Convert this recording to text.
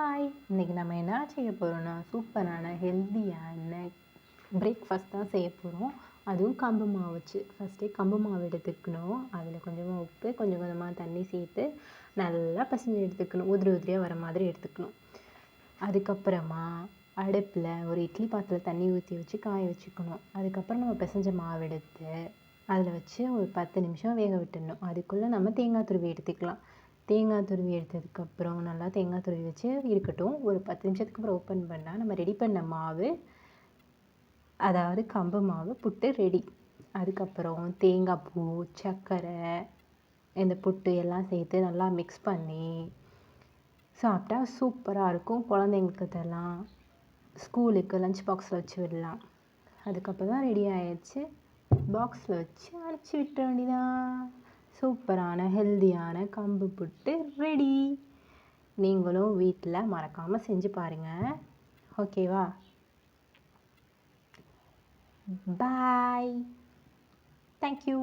Hi இன்றைக்கி நம்ம என்ன செய்ய போகிறோன்னா சூப்பரான ஹெல்த்தியான பிரேக்ஃபாஸ்ட் தான் செய்ய போகிறோம் அதுவும் கம்பு மாவு வச்சு. ஃபஸ்ட்டே கம்பு மாவு எடுத்துக்கணும். அதில் கொஞ்சமாக உப்பு கொஞ்சம் கொஞ்சமாக தண்ணி சேர்த்து நல்லா பசஞ்சு எடுத்துக்கணும். உதிரி உதிரியாக வர மாதிரி எடுத்துக்கணும். அதுக்கப்புறமா அடுப்பில் ஒரு இட்லி பாத்திரத்தில் தண்ணி ஊற்றி வச்சு காய வச்சுக்கணும். அதுக்கப்புறம் நம்ம பிசைஞ்ச மாவு எடுத்து அதில் வச்சு ஒரு பத்து நிமிஷம் வேக விட்டுடணும். அதுக்குள்ளே நம்ம தேங்காய் துருவி எடுத்துக்கலாம். தேங்காய் துருவி எடுத்ததுக்கப்புறம் நல்லா தேங்காய் துருவி வச்சு இருக்கட்டும். ஒரு பத்து நிமிஷத்துக்கு அப்புறம் ஓப்பன் பண்ணால் நம்ம ரெடி பண்ண மாவு அதாவது கம்பு மாவு புட்டு ரெடி அதுக்கப்புறம் தேங்காய் பூ சர்க்கரை இந்த புட்டு எல்லாம் சேர்த்து நல்லா மிக்ஸ் பண்ணி சாப்பிட்டா சூப்பராக இருக்கும். குழந்தைங்களுக்கு தரலாம் ஸ்கூலுக்கு லஞ்ச் பாக்ஸில் வச்சு விடலாம். அதுக்கப்புறம் தான் ரெடி ஆயிடுச்சு பாக்ஸில் வச்சு அனுப்பிச்சி விட்ட வேண்டியதான் சூப்பரான ஹெல்தியான கம்பு புட்டு ரெடி நீங்களும் வீட்டில் மறக்காமல் செஞ்சு பாருங்கள் ஓகேவா பாய் தேங்க்யூ